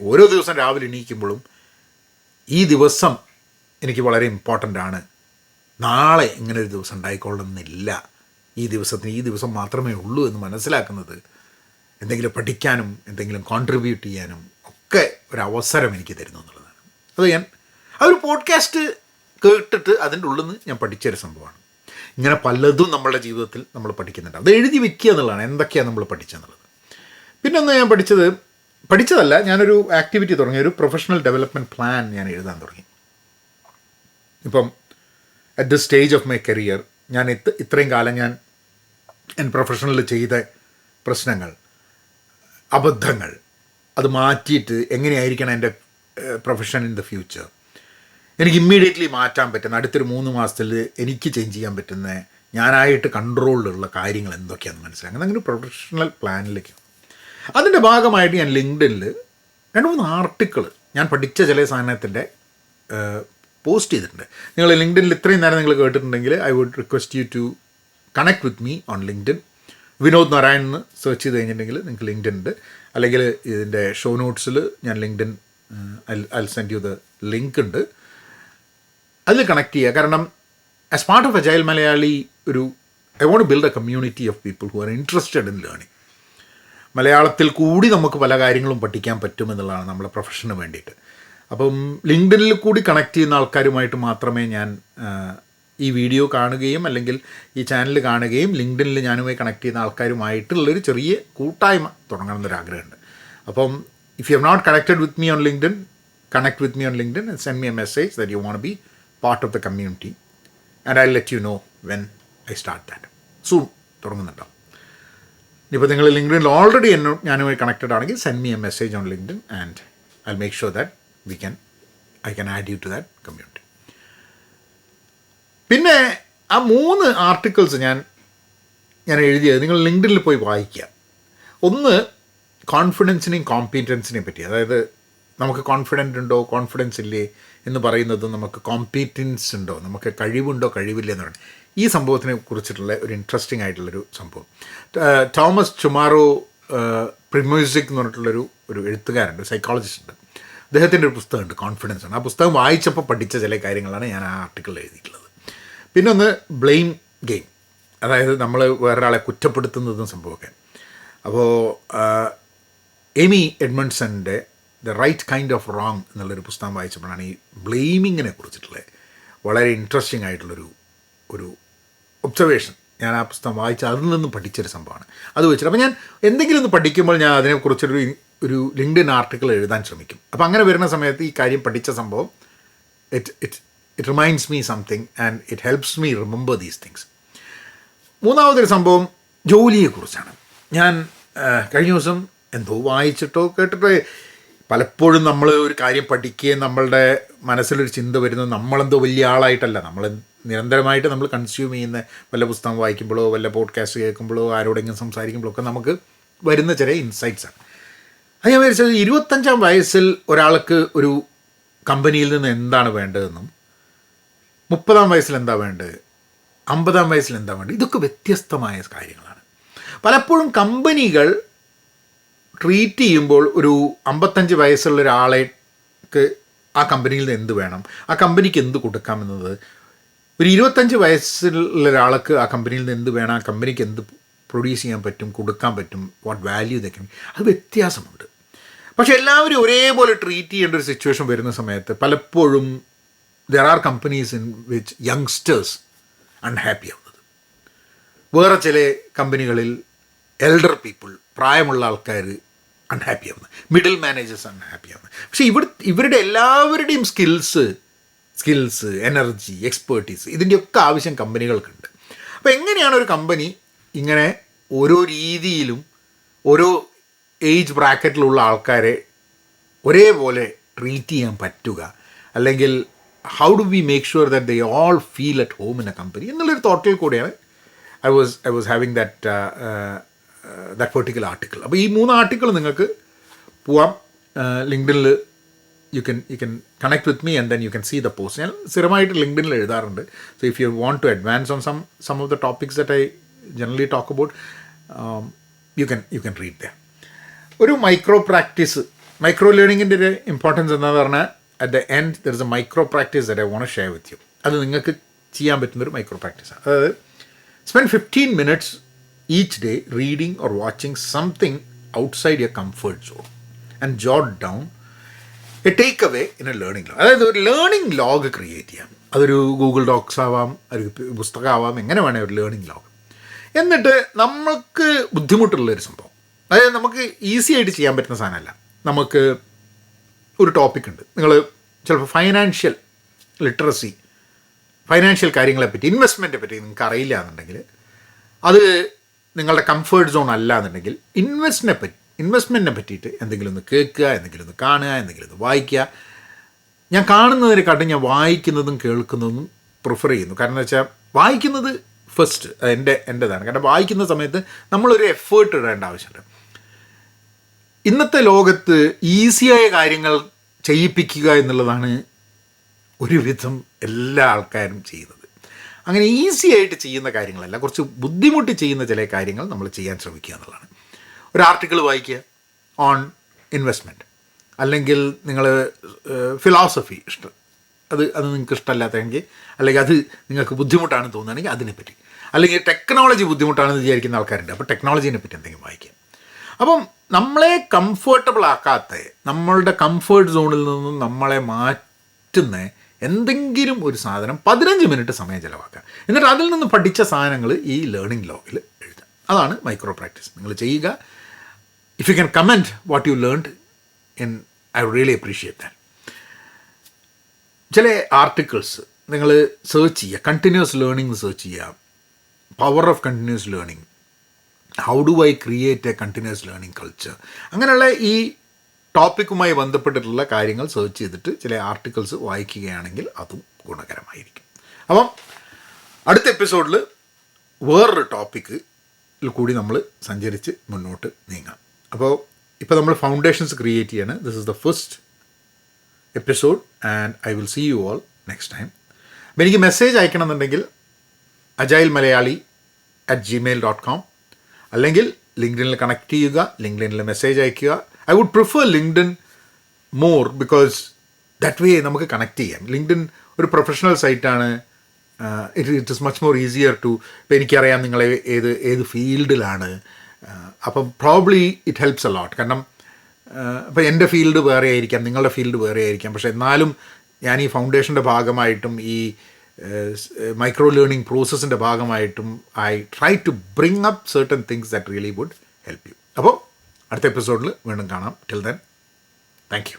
ഓരോ ദിവസം രാവിലെ എണീക്കുമ്പോഴും ഈ ദിവസം എനിക്ക് വളരെ ഇമ്പോർട്ടന്റ് ആണ്. നാളെ ഇങ്ങനെ ഒരു ദിവസം ഉണ്ടായിക്കൊള്ളുന്നില്ല ഈ ദിവസത്തിന് ഈ ദിവസം മാത്രമേ ഉള്ളൂ എന്ന് മനസ്സിലാക്കുന്നത്. എന്തെങ്കിലും പഠിക്കാനും എന്തെങ്കിലും കോൺട്രിബ്യൂട്ട് ചെയ്യാനും ഒക്കെ ഒരു അവസരം എനിക്ക് തരുന്നു എന്നുള്ളതാണ്. അത് ഞാൻ ഒരു പോഡ്കാസ്റ്റ് കേട്ടിട്ട് അതിന്റെ ഉള്ളിൽ നിന്ന് ഞാൻ പഠിച്ചൊരു സംഭവമാണ്. ഇങ്ങനെ പലതും നമ്മളുടെ ജീവിതത്തിൽ നമ്മൾ പഠിക്കുന്നുണ്ട്. അത് എഴുതി വെക്കുക എന്നുള്ളതാണ്. എന്തൊക്കെയാണ് നമ്മൾ പഠിച്ചെന്നുള്ളത് പിന്നെ ഒന്ന് ഞാൻ പഠിച്ചത് പഠിച്ചതല്ല ഞാനൊരു ആക്ടിവിറ്റി തുടങ്ങി ഒരു പ്രൊഫഷണൽ ഡെവലപ്മെന്റ് പ്ലാൻ ഞാൻ എഴുതാൻ തുടങ്ങി. ഇപ്പം at the stage of my career ഞാൻ ഇത് ഇത്രയും കാലം ഞാൻ എൻ പ്രൊഫഷണലിൽ ചെയ്ത പ്രശ്നങ്ങൾ അബദ്ധങ്ങൾ അത് മാറ്റിയിട്ട് എങ്ങനെയായിരിക്കണം എന്റെ പ്രൊഫഷൻ ഇൻ ദ ഫ്യൂച്ചർ എനിക്ക് ഇമ്മീഡിയറ്റ്ലി മാറ്റാൻ പറ്റുന്ന അടുത്തൊരു മൂന്ന് മാസത്തിൽ എനിക്ക് ചേഞ്ച് ചെയ്യാൻ പറ്റുന്ന ഞാനായിട്ട് കൺട്രോളിലുള്ള കാര്യങ്ങൾ എന്തൊക്കെയാണെന്ന് മനസ്സിലാക്കുന്നത് അങ്ങനെ ഒരു പ്രൊഫഷണൽ പ്ലാനിലേക്ക് അതിന്റെ ഭാഗമായിട്ട് ഞാൻ ലിങ്ക്ഡിനിൽ രണ്ട് മൂന്ന് ആർട്ടിക്കിൾ ഞാൻ പഠിച്ച ചില സാധനത്തിന്റെ പോസ്റ്റ് ചെയ്തിട്ടുണ്ട്. നിങ്ങൾ ലിങ്ക്ഡിനിൽ ഇത്രയും നേരം നിങ്ങൾ കേട്ടിട്ടുണ്ടെങ്കിൽ I would request you to connect with me on LinkedIn. Vinod Narayan എന്ന് സെർച്ച് ചെയ്ത് കഴിഞ്ഞിട്ടുണ്ടെങ്കിൽ നിങ്ങൾക്ക് ലിങ്ക്ഡിൻ ഉണ്ട്. അല്ലെങ്കിൽ ഇതിന്റെ ഷോ നോട്ട്സിൽ ഞാൻ LinkedIn I send you the link ഉണ്ട്. അതിൽ കണക്ട് ചെയ്യുക. കാരണം as part of agile Malayali ഒരു I want build a community of people who are interested in learning മലയാളത്തിൽ കൂടി നമുക്ക് പല കാര്യങ്ങളും പഠിക്കാൻ പറ്റുമെന്നുള്ളതാണ് നമ്മളെ പ്രൊഫഷന് വേണ്ടിയിട്ട്. അപ്പം ലിങ്ക്ഡിനിൽ കൂടി കണക്ട് ചെയ്യുന്ന ആൾക്കാരുമായിട്ട് മാത്രമേ ഞാൻ ഈ വീഡിയോ കാണുകയും അല്ലെങ്കിൽ ഈ ചാനൽ കാണുകയും ലിങ്ക്ഡിനിൽ ഞാനുമായി കണക്ട് ചെയ്യുന്ന ആൾക്കാരുമായിട്ടുള്ളൊരു ചെറിയ കൂട്ടായ്മ തുടങ്ങണം എന്നൊരാഗ്രഹമുണ്ട് അപ്പം if you have not connected with me on LinkedIn connect with me on LinkedIn and send me a message that you want be part of the community and I let you know when I start that soon തുടങ്ങുന്നുണ്ടാവും ഇപ്പോൾ നിങ്ങൾ ലിങ്ക്ഡിനിൽ already എന്നോ ഞാനുമായി connected ആണെങ്കിൽ send me a message on LinkedIn and I make sure that we can I can add you to that community പിന്നെ ആ മൂന്ന് articles ഞാൻ ഞാൻ എഴുതിയത് നിങ്ങൾ ലിങ്ക്ഡിനിൽ പോയി വായിക്കുക. ഒന്ന് കോൺഫിഡൻസിനെയും കോമ്പീറ്റൻസിനെയും പറ്റി. അതായത് നമുക്ക് കോൺഫിഡന്റ് ഉണ്ടോ കോൺഫിഡൻസ് ഇല്ലേ എന്ന് പറയുന്നത് നമുക്ക് കോമ്പീറ്റൻസ് ഉണ്ടോ നമുക്ക് കഴിവുണ്ടോ കഴിവില്ലേ എന്ന് പറയുന്നത്. ഈ സംഭവത്തിനെ കുറിച്ചിട്ടുള്ള ഒരു ഇൻട്രസ്റ്റിംഗ് ആയിട്ടുള്ളൊരു സംഭവം. തോമസ് ചുമാറോ പ്രിമ്യൂസിക് എന്ന് പറഞ്ഞിട്ടുള്ളൊരു ഒരു എഴുത്തുകാരുണ്ട് സൈക്കോളജിസ്റ്റ് ഉണ്ട്. അദ്ദേഹത്തിന്റെ ഒരു പുസ്തകമുണ്ട് കോൺഫിഡൻസ് ആണ്. ആ പുസ്തകം വായിച്ചപ്പോൾ പഠിച്ച ചില കാര്യങ്ങളാണ് ഞാൻ ആ ആർട്ടിക്കിളിൽ എഴുതിയിട്ടുള്ളത്. പിന്നെ ഒന്ന് ബ്ലെയിം ഗെയിം അതായത് നമ്മൾ വേറൊരാളെ കുറ്റപ്പെടുത്തുന്നതും സംഭവമൊക്കെ. അപ്പോൾ Amy എഡ്മണ്ട്സന്റെ the right kind of wrong എന്നുള്ളൊരു പുസ്തകം വായിച്ചപ്പോഴാണ് ഈ ബ്ലെയിമിങ്ങിനെ കുറിച്ചിട്ടുള്ള വളരെ ഇൻട്രസ്റ്റിംഗ് ആയിട്ടുള്ളൊരു ഒരു ഒബ്സർവേഷൻ. ഞാൻ ആ പുസ്തകം വായിച്ച് അതിൽ നിന്ന് പഠിച്ചൊരു സംഭവമാണ്. അത് വെച്ചിട്ട് അപ്പോൾ ഞാൻ എന്തെങ്കിലും ഒന്ന് പഠിക്കുമ്പോൾ ഞാൻ അതിനെക്കുറിച്ചൊരു ഒരു ലിങ്ക്ഡിൻ ആർട്ടിക്കിൾ എഴുതാൻ ശ്രമിക്കും. അപ്പോൾ അങ്ങനെ വരുന്ന സമയത്ത് ഈ കാര്യം പഠിച്ച സംഭവം it it it reminds me something and it helps me remember these things മൂന്നാമതൊരു സംഭവം ജോലിയെക്കുറിച്ചാണ്. ഞാൻ കഴിഞ്ഞ ദിവസം എന്തോ വായിച്ചിട്ടോ കേട്ടിട്ടോ പലപ്പോഴും നമ്മൾ ഒരു കാര്യം പഠിക്കുകയും നമ്മളുടെ മനസ്സിലൊരു ചിന്ത വരുന്നത് നമ്മളെന്തോ വലിയ ആളായിട്ടല്ല. നമ്മൾ നിരന്തരമായിട്ട് നമ്മൾ കൺസ്യൂം ചെയ്യുന്ന വല്ല പുസ്തകം വായിക്കുമ്പോഴോ വല്ല പോഡ്കാസ്റ്റ് കേൾക്കുമ്പോഴോ ആരോടെങ്കിലും സംസാരിക്കുമ്പോഴോ ഒക്കെ നമുക്ക് വരുന്ന ചില ഇൻസൈറ്റ്സാണ് അത് ഞാൻ വിചാരിച്ചത് ഇരുപത്തഞ്ചാം വയസ്സിൽ ഒരാൾക്ക് ഒരു കമ്പനിയിൽ നിന്ന് എന്താണ് വേണ്ടതെന്നും മുപ്പതാം വയസ്സിൽ എന്താ വേണ്ടത് അമ്പതാം വയസ്സിൽ എന്താ വേണ്ടത് ഇതൊക്കെ വ്യത്യസ്തമായ കാര്യങ്ങളാണ്. പലപ്പോഴും കമ്പനികൾ ട്രീറ്റ് ചെയ്യുമ്പോൾ ഒരു അമ്പത്തഞ്ച് വയസ്സുള്ള ഒരാളേക്ക് ആ കമ്പനിയിൽ നിന്ന് എന്ത് വേണം? ആ കമ്പനിക്ക് എന്ത് കൊടുക്കാമെന്നത് ഒരു ഇരുപത്തഞ്ച് വയസ്സുള്ള ഒരാൾക്ക് ആ കമ്പനിയിൽ നിന്ന് എന്ത് വേണം? ആ കമ്പനിക്ക് എന്ത് പ്രൊഡ്യൂസ് ചെയ്യാൻ പറ്റും? കൊടുക്കാൻ പറ്റും? വാട്ട് വാല്യൂ ഇതൊക്കെ അത് വ്യത്യാസമുണ്ട്. പക്ഷെ എല്ലാവരും ഒരേപോലെ ട്രീറ്റ് ചെയ്യേണ്ട ഒരു സിറ്റുവേഷൻ വരുന്ന സമയത്ത് പലപ്പോഴും there are companies in which youngsters unhappy ആവുന്നത്. വേറെ ചില കമ്പനികളിൽ എൽഡർ പീപ്പിൾ പ്രായമുള്ള ആൾക്കാർ അൺഹാപ്പി ആവുന്നത് മിഡിൽ മാനേജേഴ്സ് അൺഹാപ്പി ആവുന്നത് പക്ഷേ ഇവിടെ ഇവരുടെ എല്ലാവരുടെയും സ്കിൽസ് സ്കിൽസ് എനർജി എക്സ്പേർട്ടീസ് ഇതിന്റെയൊക്കെ ആവശ്യം കമ്പനികൾക്കുണ്ട്. അപ്പോൾ എങ്ങനെയാണ് ഒരു കമ്പനി ഇങ്ങനെ ഓരോ രീതിയിലും ഓരോ ഏജ് ബ്രാക്കറ്റിലുള്ള ആൾക്കാരെ ഒരേപോലെ ട്രീറ്റ് ചെയ്യാൻ പറ്റുക? അല്ലെങ്കിൽ how do we make sure that they all feel at home in a company എന്നുള്ളൊരു തോട്ടിൽ കൂടിയാണ് I was I was having that that particular article അപ്പോൾ ഈ മൂന്ന് ആർട്ടിക്കിൾ നിങ്ങൾക്ക് പോവാം. ലിങ്ക്ഡിനിൽ you can you can connect with me and then you can see the post ഞാൻ സ്ഥിരമായിട്ട് ലിങ്ക്ഡിനിൽ എഴുതാറുണ്ട്. So if you want to advance on some some of the topics that I generally talk about you can you can read the ഒരു micro practice micro ലേണിങ്ങിന്റെ ഒരു importance എന്താണെന്ന് പറഞ്ഞാൽ at the end there is a micro practice that I want share with you അത് നിങ്ങൾക്ക് ചെയ്യാൻ പറ്റുന്ന ഒരു മൈക്രോ പ്രാക്ടീസാണ് അതായത് spend fifteen minutes each day reading or watching something outside your comfort zone and jot down a takeaway in a learning log അതായത് ഒരു learning log create ചെയ്യാം. അതൊരു ഗൂഗിൾ ഡോക്സ് ആവാം ഒരു പുസ്തകമാവാം എങ്ങനെ വേണേൽ ഒരു ലേണിംഗ് ലോഗ് എന്നിട്ട് നമുക്ക് ബുദ്ധിമുട്ടുള്ളൊരു സംഭവം. അതായത് നമുക്ക് ഈസി ആയിട്ട് ചെയ്യാൻ പറ്റുന്ന സാധനമല്ല. നമുക്ക് ഒരു ടോപ്പിക് ഉണ്ട്. നിങ്ങൾ ചിലപ്പോൾ ഫൈനാൻഷ്യൽ ലിറ്ററസി ഫൈനാൻഷ്യൽ കാര്യങ്ങളെപ്പറ്റി ഇൻവെസ്റ്റ്മെന്റെ പറ്റി നിങ്ങൾക്ക് അറിയില്ല എന്നുണ്ടെങ്കിൽ അത് നിങ്ങളുടെ കംഫേർട്ട് സോൺ അല്ല എന്നുണ്ടെങ്കിൽ ഇൻവെസ്റ്റിനെ പറ്റി ഇൻവെസ്റ്റ്മെന്റിനെ പറ്റിയിട്ട് എന്തെങ്കിലും ഒന്ന് കേൾക്കുക എന്തെങ്കിലും ഒന്ന് കാണുക എന്തെങ്കിലും ഒന്ന് വായിക്കുക. ഞാൻ കാണുന്നതിനെക്കാട്ടും ഞാൻ വായിക്കുന്നതും കേൾക്കുന്നതും പ്രിഫർ ചെയ്യുന്നു. കാരണം വെച്ചാൽ വായിക്കുന്നത് ഫസ്റ്റ് എന്റെ എന്റെതാണ് കാരണം വായിക്കുന്ന സമയത്ത് നമ്മളൊരു എഫേർട്ട് ഇടേണ്ട ആവശ്യമുണ്ട് ഇന്നത്തെ ലോകത്ത് ഈസിയായ കാര്യങ്ങൾ ചെയ്യിപ്പിക്കുക എന്നുള്ളതാണ് ഒരുവിധം എല്ലാ ആൾക്കാരും ചെയ്യുന്നത്. അങ്ങനെ ഈസി ആയിട്ട് ചെയ്യുന്ന കാര്യങ്ങളല്ല. കുറച്ച് ബുദ്ധിമുട്ടി ചെയ്യുന്ന ചില കാര്യങ്ങൾ നമ്മൾ ചെയ്യാൻ ശ്രമിക്കുക എന്നുള്ളതാണ്. ഒരു ആർട്ടിക്കിൾ വായിക്കുക. ഓൺ ഇൻവെസ്റ്റ്മെന്റ് അല്ലെങ്കിൽ നിങ്ങൾ ഫിലോസഫി ഇഷ്ടം. അത് അത് നിങ്ങൾക്ക് ഇഷ്ടമല്ലാത്തതെങ്കിൽ അല്ലെങ്കിൽ അത് നിങ്ങൾക്ക് ബുദ്ധിമുട്ടാണെന്ന് തോന്നുകയാണെങ്കിൽ അതിനെപ്പറ്റി. അല്ലെങ്കിൽ ടെക്നോളജി ബുദ്ധിമുട്ടാണെന്ന് വിചാരിക്കുന്ന ആൾക്കാരുണ്ട്. അപ്പോൾ ടെക്നോളജീനെ പറ്റി എന്തെങ്കിലും വായിക്കുക. അപ്പം നമ്മളെ കംഫർട്ടബിൾ ആക്കാത്ത നമ്മളുടെ കംഫേർട്ട് സോണിൽ നിന്നും നമ്മളെ മാറ്റുന്ന എന്തെങ്കിലും ഒരു സാധനം പതിനഞ്ച് മിനിറ്റ് സമയം ചിലവാക്കുക. എന്നിട്ട് അതിൽ നിന്ന് പഠിച്ച സാധനങ്ങൾ ഈ ലേണിംഗ് ലോഗിൽ എഴുതുക. അതാണ് മൈക്രോ പ്രാക്ടീസ് നിങ്ങൾ ചെയ്യുക. If you can comment what you learned in I really appreciate that ചില ആർട്ടിക്കിൾസ് നിങ്ങൾ സെർച്ച് ചെയ്യുക. കണ്ടിന്യൂസ് ലേണിംഗ് സെർച്ച് ചെയ്യുക. Power of continuous learning how do I create a continuous learning culture അങ്ങനെയുള്ള ഈ ടോപ്പിക്കുമായി ബന്ധപ്പെട്ടിട്ടുള്ള കാര്യങ്ങൾ സെർച്ച് ചെയ്തിട്ട് ചില ആർട്ടിക്കിൾസ് വായിക്കുകയാണെങ്കിൽ അതും ഗുണകരമായിരിക്കും. അപ്പം അടുത്ത എപ്പിസോഡിൽ വേറൊരു ടോപ്പിക്ക് കൂടി നമ്മൾ സഞ്ചരിച്ച് മുന്നോട്ട് നീങ്ങാം. അപ്പോൾ ഇപ്പോൾ നമ്മൾ ഫൗണ്ടേഷൻസ് ക്രിയേറ്റ് ചെയ്യാണ്. This is the first episode and I will see you all next time അപ്പോൾ എനിക്ക് message അയക്കണമെന്നുണ്ടെങ്കിൽ agile Malayali at Gmail dot com അല്ലെങ്കിൽ ലിങ്ക്ഡിനിൽ കണക്ട് ചെയ്യുക ലിങ്ക്ഡിനിൽ മെസ്സേജ് അയയ്ക്കുക I would prefer LinkedIn more because that way നമുക്ക് connect ചെയ്യാം. LinkedIn ഒരു professional സൈറ്റാണ് it it is much more easier to ഇപ്പം എനിക്കറിയാം നിങ്ങളെ ഏത് ഏത് ഫീൽഡിലാണ്. അപ്പം probably it helps a lot lot കാരണം ഇപ്പോൾ എന്റെ ഫീൽഡ് വേറെ ആയിരിക്കാം നിങ്ങളുടെ ഫീൽഡ് വേറെ ആയിരിക്കാം. പക്ഷേ എന്നാലും ഞാൻ ഈ ഫൗണ്ടേഷന്റെ ഭാഗമായിട്ടും ഈ മൈക്രോ ലേണിംഗ് പ്രോസസ്സിന്റെ ഭാഗമായിട്ടും I try to bring up certain things that really would help you അപ്പോൾ അടുത്ത എപ്പിസോഡിൽ വീണ്ടും കാണാം. Till then thank you